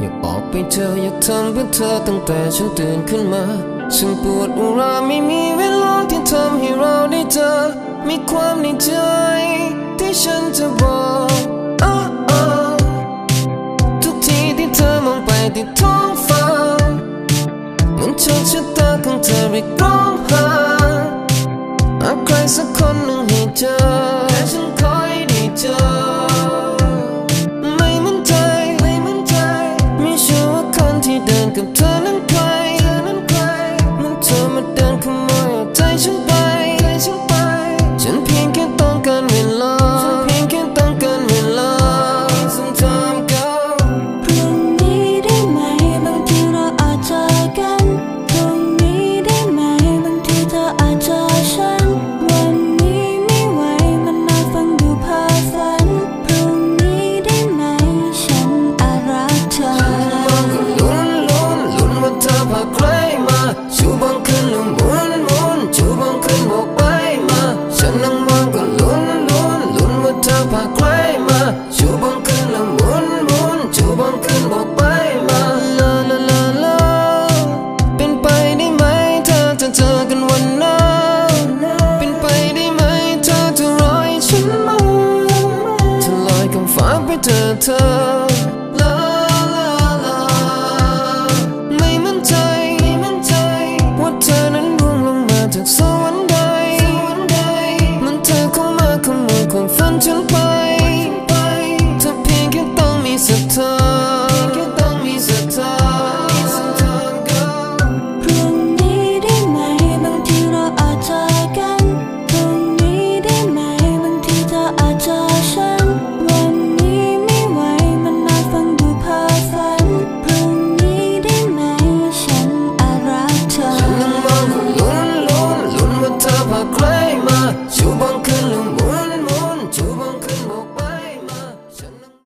อยากออกไปเธออยากทำเพื่อเธอตั้งแต่ฉันตื่นขึ้นมาฉันปวดอุราไม่มีเวลาที่ทำให้เราได้เจอมีความในใจที่ฉันจะบอกอ้อทุกทีที่เธอมองไปที่ท้องฟ้าเหมือนเชคชะตาของเธอเรียกร้องหา Welcome to เจอเธอลาลาลาไม่มั่นใจไม่มั่นใจ ว่าเธอนั้นร่วงลงมาจากสวรรค์ใดมันเธอเข้ามาขโมยความฝันฉันไป